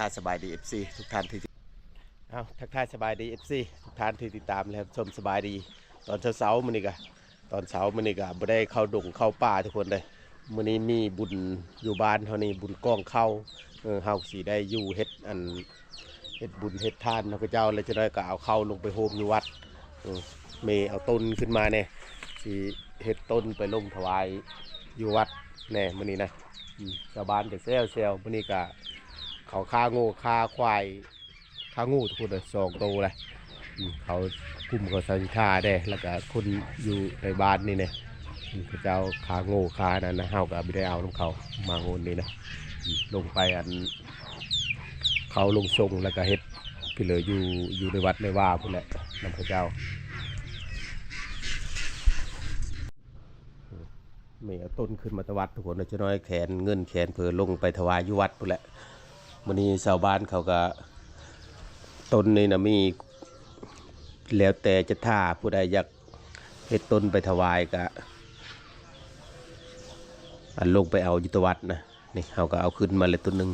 ทักทายสบายดี FC ทุกท่านที่เอาทักทายสบายดี FC ทุกท่านที่ติดตามแล้วชมสบายดี ตอนเช้าๆมื้อนี้ก็ตอนเช้ามื้อนี้ก็บ่ได้เข้าดงเข้าป่าทุกคนเลยมื้อนี้มีบุญอยู่บ้านเฮานี่บุญก้องเข้าเออเฮาสิได้อยู่เฮ็ดอันเฮ็ดบุญเฮ็ดทานพระเจ้าแล้วจะได้ก็เอาเข้าลงไปโฮมอยู่วัดเออเมเอาต้นขึ้นมาเนี่ยสิเฮ็ดต้นไปลงถวายอยู่วัดแน่มื้อนี้นะชาวบ้านก็แซวแซวมื้อนี้ก็ เขาฆ่างูฆ่าควายฆ่างูทุกคนเลยสองตัวเลยเขาคุมเขาสัญชาได้แล้วก็คนอยู่ในบ้านนี่เนี่ยอืมเขาเจ้าฆ่างูฆ่านั่นนะเฮาก็ไม่ได้เอาน้ำเขามาโงนนี่นะลงไปอัน เขาลงทรงแล้วก็เฮ็ดพี่เหลืออยู่อยู่ในวัดในว่าพุ่นแหละนำพระเจ้าอืมไม่เอาต้นขึ้นมาตวัดทุกคนจะน้อยแขนเงินแขนเพอลงไปถวายอยู่วัดพุ่นแหละ วันนี้ชาวบ้านเขาก็ต้นนี่นะมี แล้วแต่จะท่าผู้ใดอยากเฮ็ดต้นไปถวายก็อันลงไปเอายุตวัดนะนี่เขาก็เอาขึ้นมาเลยต้นหนึ่ง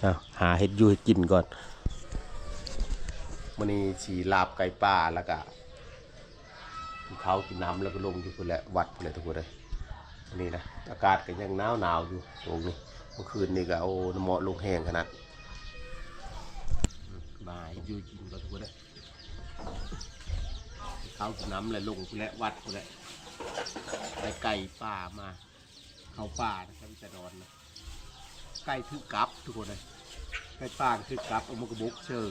เอาหาเฮ็ดยู่เฮ็ดกินก่อนวันนี้สีลาบไก่ป่าแล้วก็เขากินน้ำแล้วก็ลงอยู่พุ่นและวัดพุ่นแหละทุกคนเลย นี่นะอากาศก็ยังหนาวหนาวๆอยู่ตรงนี้เมื่อคืนนี่ก็เอาน้ำเหมาะลงแห้งขนาดมาอยู่กินก็ทุกคนเลยเขานน้ำเลยลงและวัดกูแหละได้ไก่ป่ามา เข้าป่านะครับจะนอนนะไก่คือกลับทุกคนเลยไก่ป่าคือกลับเอามากระบุกเชอ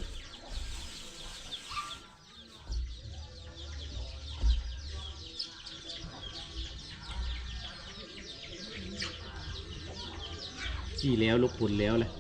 ขี่แล้วลูกปุ่นแล้วเลย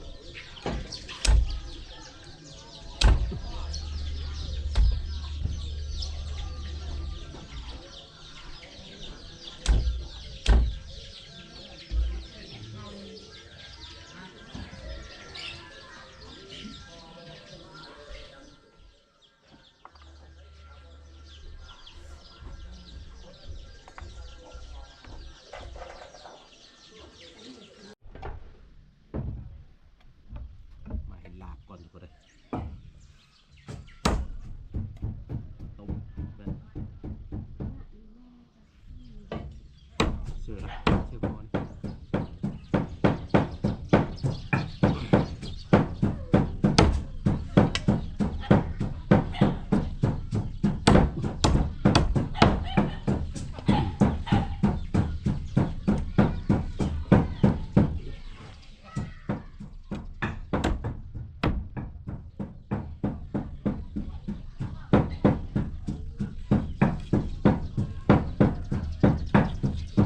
มาให้ลาบก่อนทุกคนเลยต้มนะเสือละเสือบอล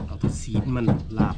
เอา ที่ซีนมันลาบ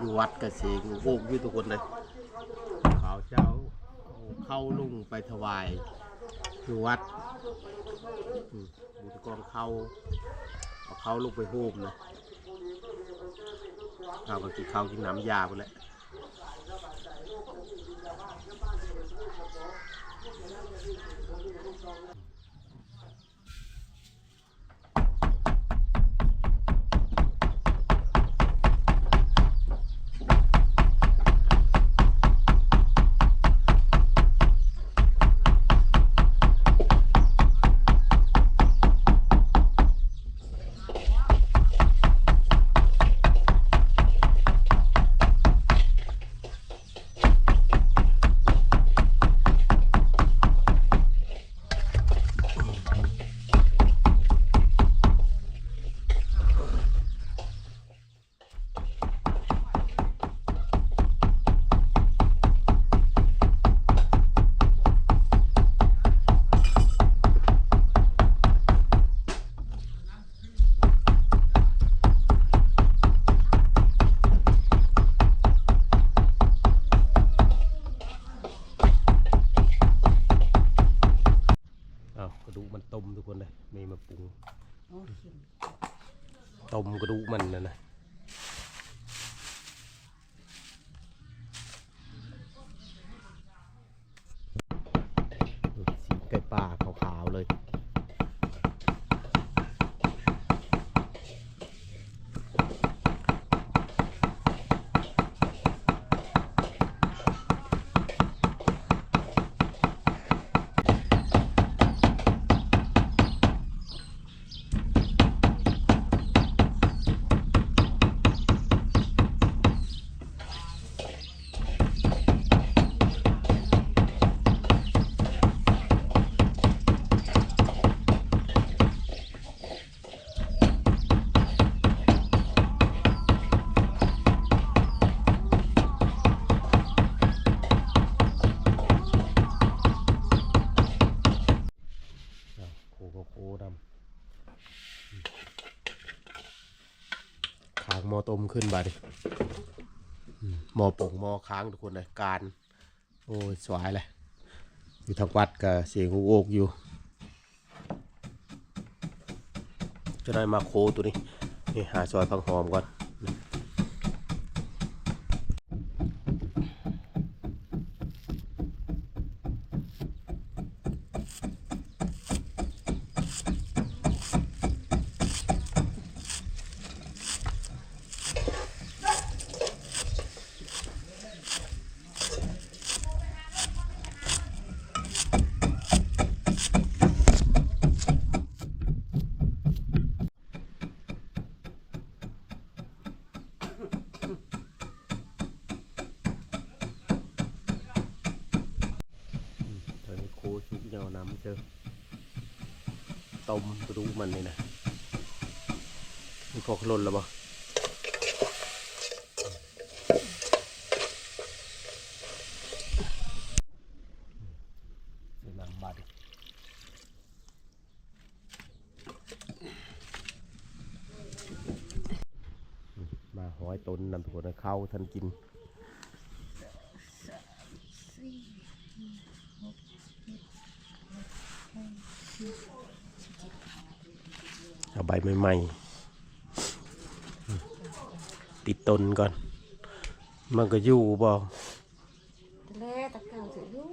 อยู่วัดกระเสงโอ้กอยู่ทุกคนเลยข่าวเจ้าเข้าลุงไปถวายอยู่วัดบุญกองเข้าเอาเข้าลุงไปโฮมนะเราก็กินข้าวกินน้ำยาไปแล้ว ขึ้นบาดิอืมหมอป่งหมอค้างทุกคนเลยการ โอ้ยสวยเลย อยู่ทางวัดกับเสียงโอกอยู่ จะได้มาโคตัวนี้ นี่หาซอยพังหอมก่อน ตอนนี้โคชุกยาวน้ำเจอต้มกระดูกมันนี่นะมีพอขลุ่นแล้วบ่ใส่น้ำบัดมาห้อย ต้นนำถั่วเข้าทันกินเอาใบใหม่ๆติดต้นก่อน มันก็อยู่บ่ทะเลตะเกาเสือยู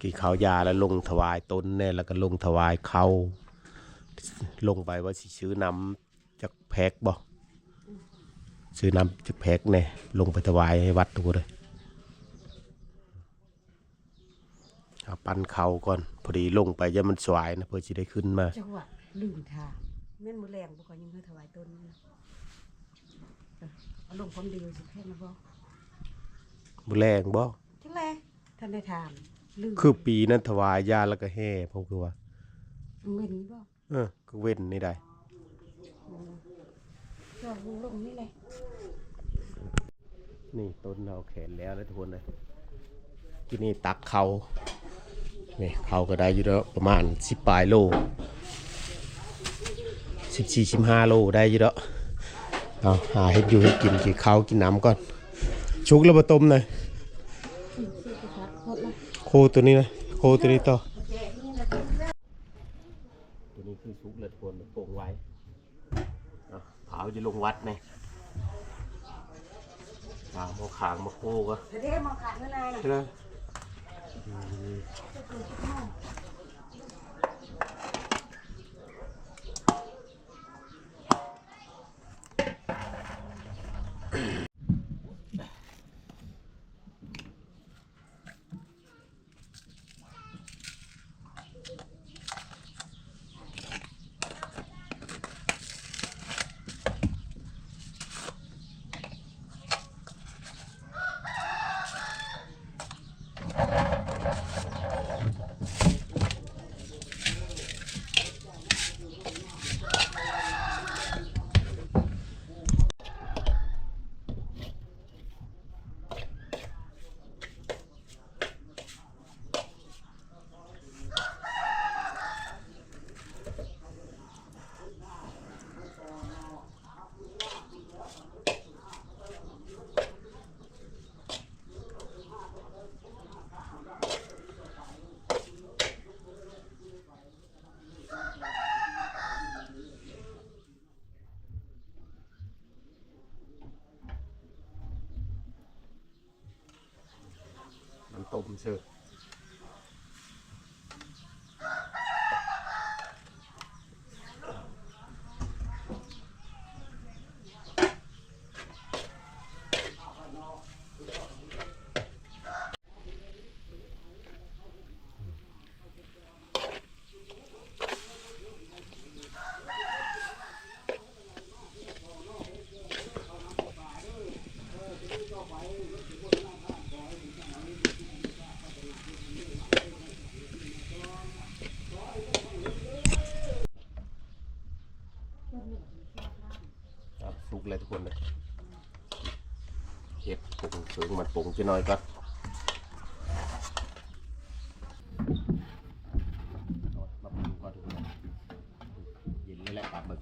กี่ขาวยาแล้วลงถวายตนเนี่ยแล้วก็ลงถวายเขา ลงไปว่าสิซื้อน้ำจากแพ็กบ่ซื้อน้ำจากแพ็กเนี่ยลงไปถวายให้วัดตัวเลยเอาปั้นเขาก่อน พอดีลงไปจะมันสวายนะเพื่อจะได้ขึ้นมาจังหวะลืมทางแม่นมือแรงบุกยังเพื่อถวายต้นนี่นะเออเอาลงความดีไว้สิแค่นะบ่บุแรงบ่จังไรท่านได้ถามลืมคือปีนั้นถวายยาแล้วก็แห่ผมคือว่าเว้นบ่ เออก็เว้นนี่ได้ลองลงนี่เลยนี่ต้นเราแขนแล้วแล้วทุกคนเลยที่นี่ตักเขานี่เขาก็ได้อยู่แล้วประมาณสิบปลายโลสิบสี่สิบห้าโลได้อยู่แล้วเอาหาเห็ดอยู่ให้กินกินข้าวกินน้ำก่อน ชุกแล้วมาต้มหน่อยซื้อกระทะหมดละโคตัวนี้นะโคตัวนี้ต่อตัว นี้คือชุกแล้วทุกคนโป่งไว้เอาเผาจะลงวัดไงวางมาขางมาโคก็เดี๋ยวได้มองขาดเมื่อนายน่ะ ใช่ไหม เชื่อครับสุกเลยทุกคนเลยเห็ดปรุง เสริงมันปรุงจะน้อยก่อนเอามาปรุงก่อนทุกคนเย็นนี่แหละปลาหมึก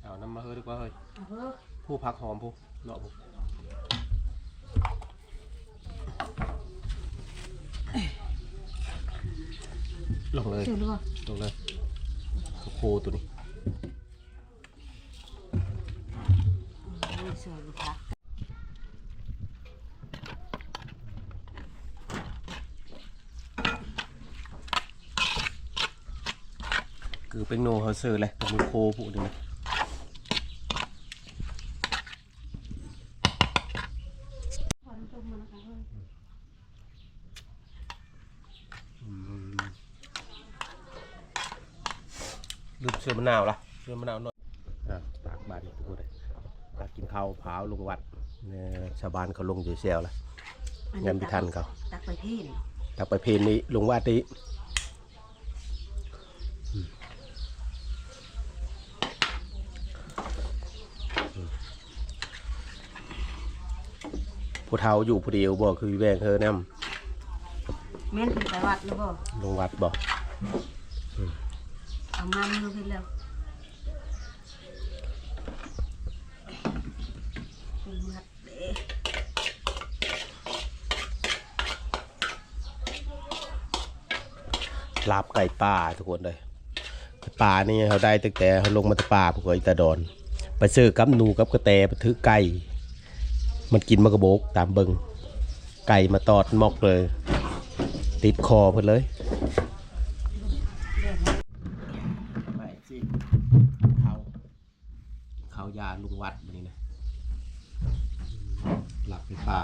เอาน้ำมาเฮ้ยดีกว่าเฮ้ยเอาเถอะผู้พักหอมผู้เนาะผู้ลงเลยเชื่อหรือเปล่าลงเลยโคตัวนี้ ไม่เชื่อลูกค้า คือเป็นโนเขาเซอร์เลยกับมือโคผู้นี่นะขอน้ำต้มมานะคะเฮ้ยลืมเชื่อมะนาวละเชื่อมะนาวหน่อยอะปากบานทุกคนเลยตักกินข้าวเผาลงวัดเนี่ยชาวบ้านเขาลงอยู่เชียวละอังานพิธันเขาตักไปเพ่นตักไปเพลนี้ลงวัดนี้อืมอืม ผู้เฒ่าอยู่ผู้เดียวบ่คือแวงเธอแนมแม่นเป็นไปวัดหรือเปล่าลงวัดบ่เอามามือเพิ่นแล้วเป็นวัดเด้ลาบไก่ป่าทุกคนเลยป่านี่เขาได้ตั้งแต่เขาลงมาจากป่าพวกอิตาดอน ไปซื้อกับหนูกับกระแตไปถือไก่ มันกินมากระโบกตามเบิงไก่มาตอดมอกเลย ติดคอเพิ่นเลยไปสิเขาเขายาลุงวัดมันนี่นะหลับไปป่า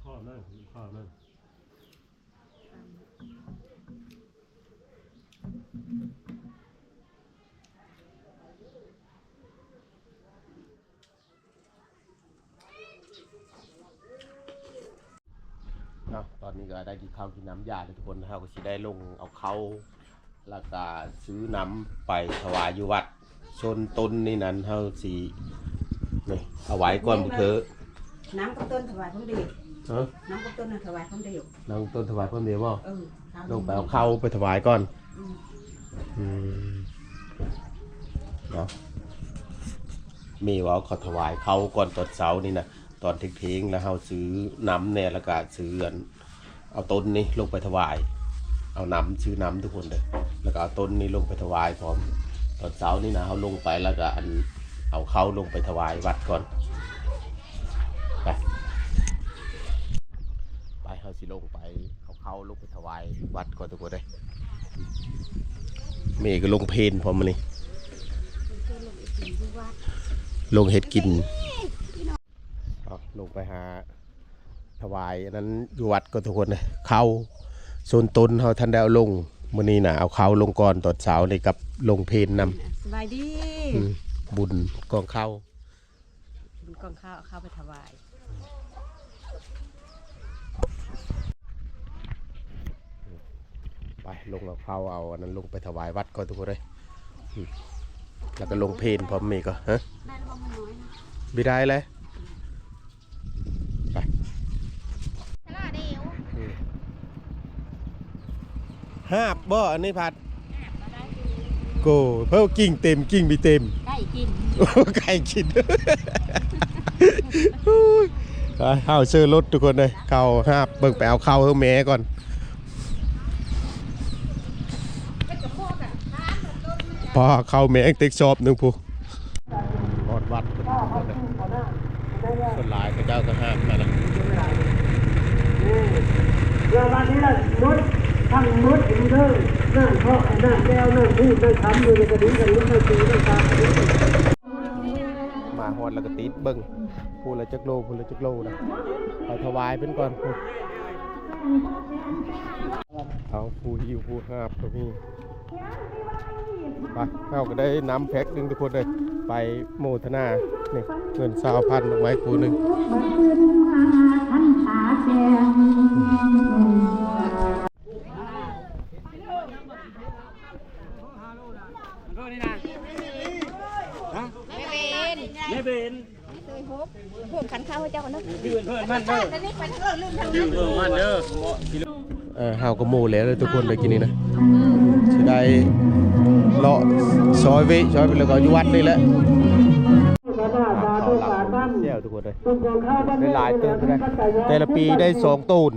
ข้อนั่นข้อ นั่นเนาะตอนนี้ก็ได้กินข้าวกินน้ำยาเลยทุกคนนะครับก็สิได้ลงเอาเข้าแล้วก็ซื้อน้ำไปถวายอยู่วัดชนต้นนี่นั้นเท่าสีนี่เอาไว้ก่อนบุเถอะน้ำกับต้นถวายของเดียว เนาะน้ำกับต้นน่ะถวายของเดียวน้ำต้นถวายเพิ่มเดียวบ่เออครับลงไปเอาเข้าไปถวายก่อน อืมอืมเนาะมีว่าเขาถวายเขาก่อนตอนเช้านี่นะตอนเที่ยงๆแล้วเขาซื้อน้ำเนี่ยแล้วก็ซื้ออันเอาต้นนี้ลงไปถวาย เอาน้ำซื้อน้ำทุกคนเลยแล้วก็เอาต้นนี้ลงไปถวายพร้อมตอนเช้านี่นะเขาลงไปแล้วก็อันเอาเข้าลงไปถวายวัดก่อนไปไปเขา สิลงไปเอาเข้าลงไปถวายวัดก่อนทุกคนเลยเมย์ก็ลงเพนพร้อมมานี่ลงเห็ดกินเอาลงไปหาถวายอันนั้นอยู่วัดก็ทุกคนเลยเข้าโซนต้นเฮาทันได้เอาลงมื้อนี้น่ะเอาเขาลงก่อนตอนเช้านี่กับลงเพลนนำสบายดีบุญกองข้าวบุญกองข้าวเอาข้าวไปถวาย ไปลงเอาข้าวเอาอันนั้นลงไปถวายวัดก่อนทุกคนเลยอืมแล้วก็ลงเพลนพร้อมมีก็ฮะได้แล้วบ่มันน้อยนะบิได้เลยไปอืมห้าบบ่อันนี้พัดโกเพิ่มกิ่งเต็มกิ่งมีเต็มได้กินโอ้ไก่กินอุ้ยไปเข้าซื้อรถทุกคนเลยเข้าห้าบเบิ่งไปเอาเข้าเฮาแม่ก่อน พอเข้าแม่งติ๊กชอบหนึ่งผู้รอดวัดคนหลายพระเจ้าก็ห้ามกันนะเวลานี้ละมดทั้งมดเห็นเด้อหน้าเพาะหน้าแก้วหน้าพูดได้ทำอยู่ในกระดิ่งกันนี้ไม่ตีไม่ตามาฮอดแล้วก็ติดเบิ่งผู้ละจักโลผู้ละจักโลนะไปถวายเป็นก่อนผู้เอาผู้หิวผู้ห้าบก็มี ไปเข้าก็ได้น้ำแพ็คหนึงทุกคนเลยไปโมทนานี่เงินสาวพันดอกไม้คูหนึงไม่เป็นพวกขันข้าวให้เจ้าเนาะยืนเพื่อนมันเด้อแต่นี่ไปทั้งเรื่องลืมทั้งยืนเพื่อนมันเด้อเออเฮาก็โมแล้วเลยทุกคนเลยกินนี่นะ สิได้เลาะซอยเวิซอยไปแล้วก็อยู่วัดนี่แหละสาธุสาธุสาธุเที่ยวทุกคนเลยต้นกองข้าวบ้านได้หลายตูนเลยแต่ละปีได้สองตูน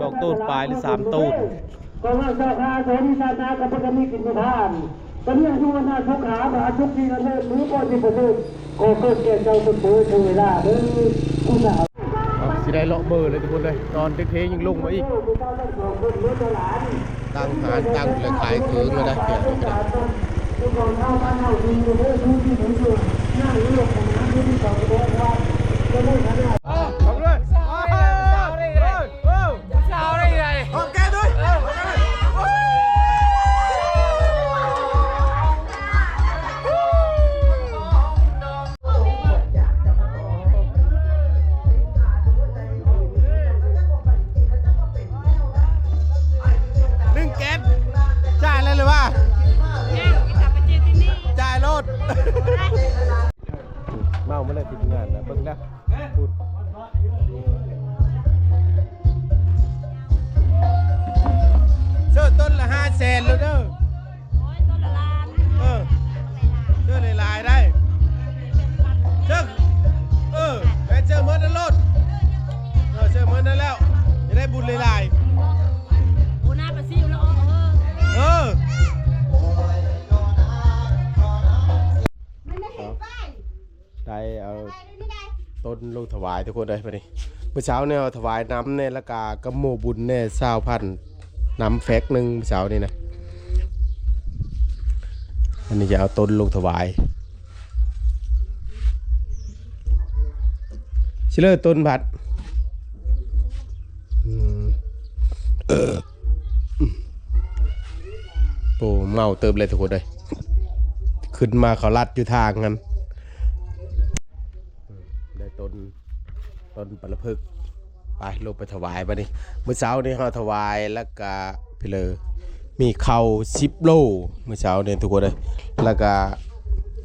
สองตูนปลายหรือสามตูนกองข้าวเจ้าข้าโสนิสานากับพระมีกินทานตอนนี้อายุวันนาทุกขาบาทุกทีละเลิศมือก่อนที่ประเสริฐโกเกิดเกี่ยวเจ้าคนเบื่อถึงเวลาเด้อผู้สาวเอาสิได้เลาะเบอร์เลยทุกคนเลยตอนเทๆยังลงมาอีก ผู้สางหานตั้งหานตั้งเลยขายคืนเลยนะเนี่ยนี่ก็ได้ทุกคนเข้าบ้านเข้าดีอยู่เด้อผู้ที่ถึงอยู่หน้าหรือกของน้ำที่ต่อไปได้ ต้นลูกถวายทุกคนเลยไปดิเมื่อเช้าเนี่ยถวายน้ำเนี่ยละกากระโมบุญเนี่ยสาวพันน้ำแฟกหนึ่งเมื่อเช้านี่นะอันนี้จะเอาต้นลูกถวายชิเลอร์ต้นผัดโอ้เมาเติมเลยทุกคนเลยขึ้นมาเขาลัดอยู่ทางกัน ต้นต้นปลาพึกษ์ไปลงไปถวายมาดิเมื่อเช้านี้เราถวายแล้วก็พี่เลอมีเข่าสิบโลเมื่อเช้านี่ทุกคนเลยแล้วก็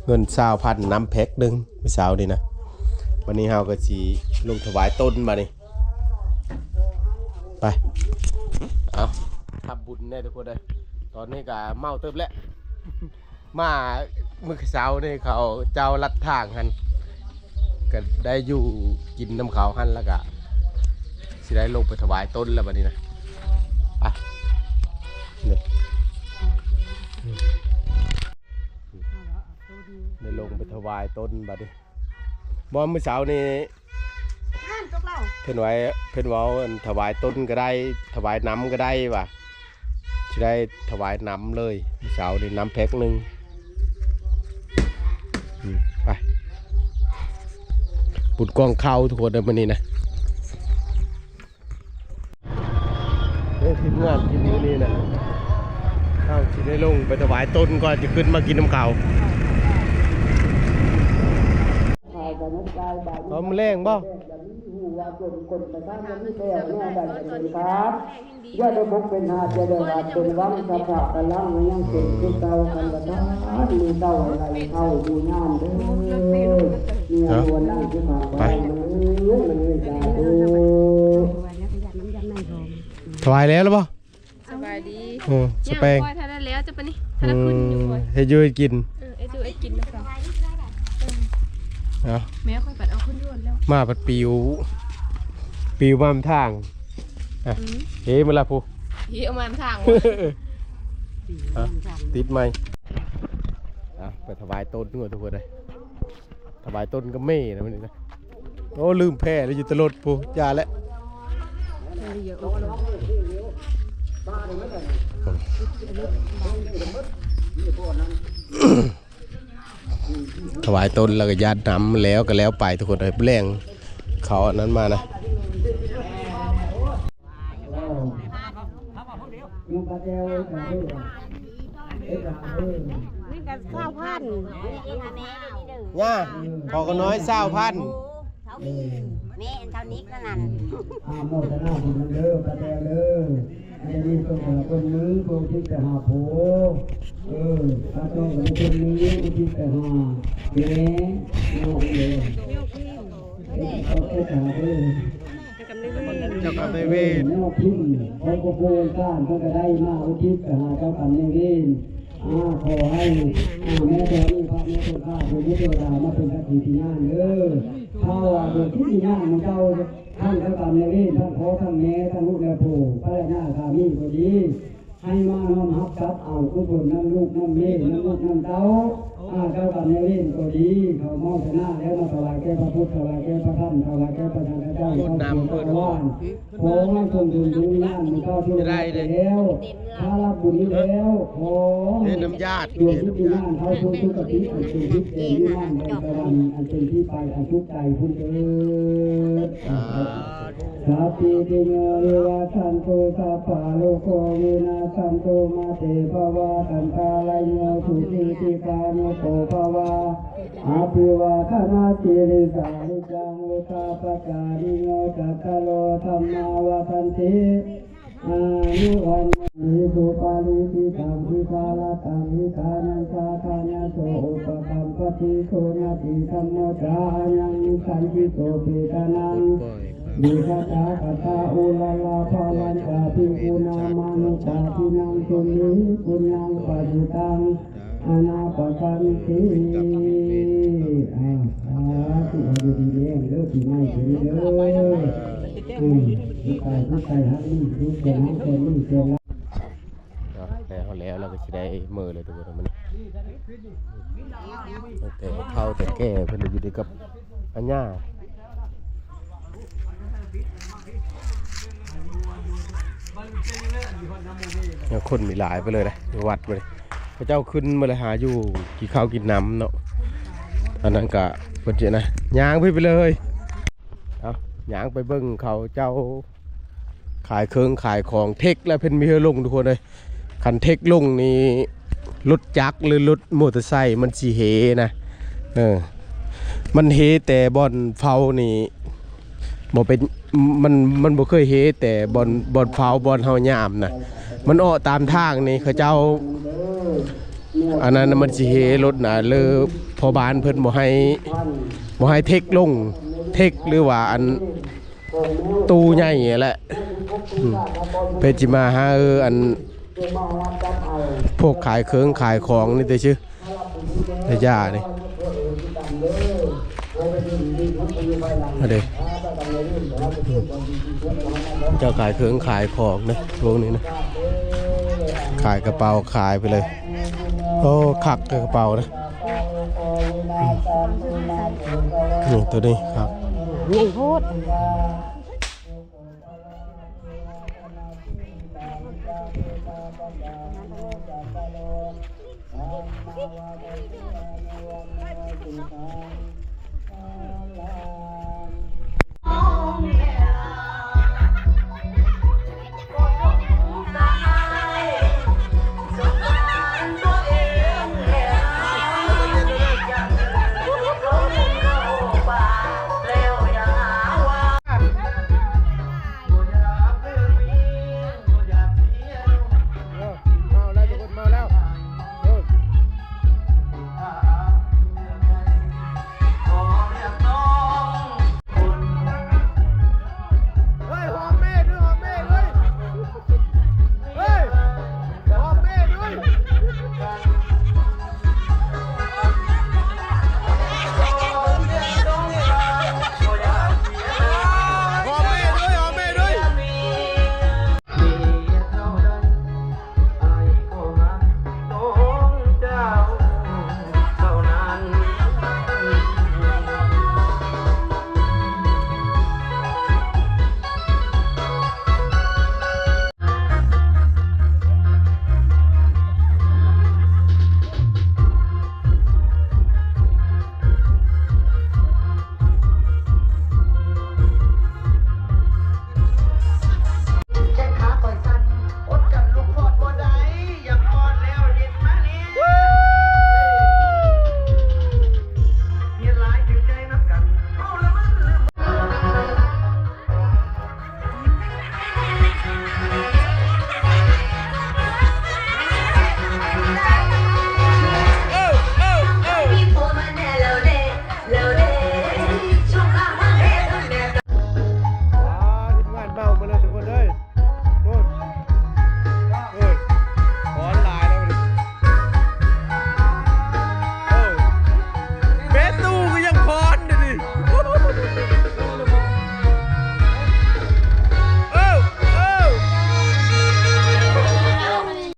เงินสาวพันน้ำแพ็คหนึ่งเมื่อเช้านี้นะวันนี้เราก็สีลงถวายต้นมานี่ไปเอาทำบุญแน่ทุกคนเลยตอนนี้ก็เมาเติบแล้วมาเมื่อเช้านี่เขาเจ้าลัดทางหัน ก็ได้อยู่กินน้ำขาวหันแล้วก็สิได้ลงไปถวายต้นแล้วบัดนี้นะไปนี่ได้ลงไปถวายต้นบัดนี้บอมเมื่อเช้านี้เพิ่นไว้เพิ่นว้าถวายต้นก็ได้ ถวายน้ำก็ได้ว่ะสิได้ถวายน้ำเลยเมื่อเช้านี้น้ำแพ็คหนึ่งอืม ปปุดกองเข้าทุกคนเดินมานี่นะเอ้ทีมงานกินอยู่นี่นะเอาที่ได้ลงไปถวายต้นก่อนจะขึ้นมากินน้ำเก่าเอามาแรงบ่ ครับอย่าได้บกเป็นหาจะได้ว่าเป็นวังสภาพกำลังยังเป็นคือเก่ากันกระทานมีเต้าอะไรเข้าดูงานเด้อเนี่ยตัวนั่งที่ผ่านไปมันเลยจ้าเด้อว่าแล้วก็ยัดน้ำยันในทองถวายแล้วหรือเปล่าสบายดีโอ้สเปงย่างปล่อยทานได้แล้วจะไปนี่ทานขึ้นอยู่ปล่อยให้อยูให้กินเออไอ้ดูไอ้กินนะครับ เอาแม่ค่อยปัดเอาขึ้นด้วยแล้วมาปัดปิว ปิวมาทาง อะเฮ้มาละพู เฮียเอามาทางอะติดไหมอะไปถวายต้นด้วยทุกคนเลยถวายต้นก็ไม่นะมันนี่นะโอ้ลืมแพ้แล้วอยู่ตลอดพูยาแล้ว ถวายต้นแล้วก็ญาตินำแล้วก็แล้วไปทุกคนเลยแรงเขาอันนั้นมานะยุงกระเจียวกระเจียวเอ้ยกระเจียวนี่ก็ข้าวพันย่าพอก็น้อยเศร้าพันแม่เท่านี้ก็นั่น อาโมทนาบุญเด้อกระเจียวเด้ออันนี้ตัวคนนึงตัวที่จะหาโผเออถ้าตัวคนนึงตัวที่จะหาแม่นอกเลยเขาแค่ถามเด้อเจ้ากรรมนายเวรนอกพิมเขาก็โพงก้านเขาก็ได้มาอุทิศไปหาเจ้ากรรมนายเวรอ่าขอให้อ่าแม่แถวนี้พระแม่ตัวข้าเป็นเทวดามาเป็นสักขีที่งานเด้อถ้าว่าเด็กที่มีงานมันเจ้า ท่านเจ้ากรรมนเวรท่านขอท่านแม่ท่านลูกและผู้พระหน้าสามีก็ดี ให้มาน้อมรับกับเอาทุกคนน้ำลูกน้ำเม่น้ำลูกน้ำเต้า อาเจ้ากรรมนายเวรก็ดีเขามอบชนะแล้วมาถวายแก่พระพุทธถวายแก่พระธรรมถวายแก่พระธรรมเจ้าเข้าสู่พระว่านขอให้คนถึงดูงานมีเข้าที่ได้แล้วถ้ารับบุญนี้แล้วขอเล่นน้ำญาติดวงที่มีงานเข้าสู่ทุกขติอันเป็นที่เป็นที่มั่นในตะวันอันเป็นที่ไปอันทุกใจพุ่นเถิด สัพพิติโยวิวัชันตุสัพพะโลกวินาสันตุมาเตภวะตันตาลายโยสุติติกานุโกภวะอาภิวาทนาสิริสาริจังุตาปการิโยจัตโลธรรมาวทันติอายุวันนิสุปาลิติตังทิคาลตังทิคานันชาทานาโสุปกัมปติโสนาติธรรมโมจายังนิสันติโสปิตานัง ดิคาตาคาตาอุลาลาภาลันจาปิอุนามานุปาทินังสุนิปุญญังปะจิตังอนาปกันติอาสาธุเอาดีๆเลี้ยงเด้อที่ไม่ถึงเด้ออืมทุกใจทุกใจฮักนี่ทุกใจฮักแค่นี่เสียงละแล้วแล้วเราก็จะได้มือเลยทุกคนมันแต่เท่าแต่แก่เพิ่อนอยู่ดีกับอัญญา เนี่ยคนมีหลายไปเลยนะวัดไปเลยพระเจ้าขึ้นมาเลยหาอยู่กินข้าวกินน้ำเนาะอันนั้นก็เพิ่นเจนะย่างไปไปเลยเอาย่างไปเบิ่งเขาเจ้าขายเครื่องขายของเทคและเพิ่นมีให้ลงทุกคนเลยคันเทคลงนี่รถจักรหรือรถมอเตอร์ไซค์มันสีเหนะเออมันเฮแต่บอนเฝ้านี่ บ่เป็นมันมันบ่เคยเฮแต่บอนบอนเฝ้าบอนเฮายามนะมันออกตามทางนี่เขาเจ้า อันนั้นมันสิเฮรถนะเลยพอบานเพิ่นบ่ให้บ่ให้เทคลงเทคหรือว่าอันตู้ใหญ่แหละเพจิมาหาเอออันพวกขายเครื่องขายของนี่แต่ชื่อแต่ยานี่มาเด็ เจ้าขายเครื่องขายของนะพวกนี้นะ ขายกระเป๋าขายไปเลย โอ้ขักกระเป๋านะนี่ตัวนี้ครับใหญ่โพด